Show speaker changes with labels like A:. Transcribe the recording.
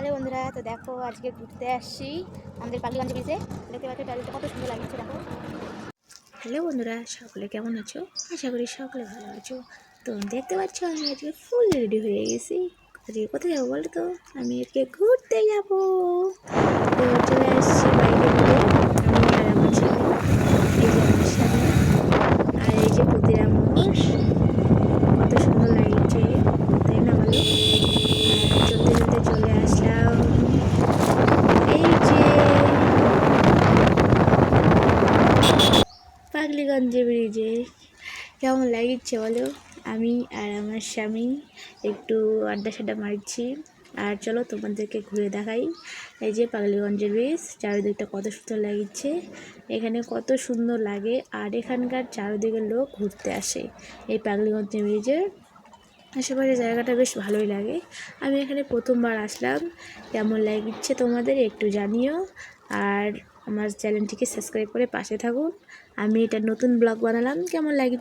A: Hello বন্ধুরা, তো দেখো আজকে ঘুরতে আসছি আমাদের পালিগঞ্জ ব্রিজে দেখতে পাচ্ছি প্যারেলটা কত সুন্দর লাগছে, দেখো। হ্যালো বন্ধুরা, সকলে কেমন আছো? আশা করি সকলে ভালো আছো। তো দেখতে পাচ্ছ, আমি আজকে ফুল রেডি হয়ে গেছি। আজকে কোথায় যাব বলতো? আমি আজকে ঘুরতে যাব তো চলে আসছি বাইকে করে আমি আর আমার ছেলে এই যে আমার সাথে আর এই যে প্রতিরামোষ কত সুন্দর লাগছে তাই না বলো আর চলতে চলতে চলে আসলাম এই যে পাগলিগঞ্জে ব্রিজে কেমন লাগিচ্ছে বলো? আমি আর আমার স্বামী একটু আড্ডা সাড্ডা মারছি। আর চলো তোমাদেরকে ঘুরে দেখাই। এই যে পাগলিগঞ্জের ব্রিজ চারিদিকটা কত সুন্দর লাগিচ্ছে এখানে কত সুন্দর লাগে। আর এখানকার চারিদিকের লোক ঘুরতে আসে এই পাগলিগঞ্জ ব্রিজের আশেপাশে জায়গাটা বেশ ভালোই লাগে। আমি এখানে প্রথমবার আসলাম। কেমন লাগছে তোমাদের একটু জানিও। আর আমার চ্যানেলটিকে সাবস্ক্রাইব করে পাশে থাকুন। আমি এটা নতুন ব্লগ বানালাম। কেমন লাগছে?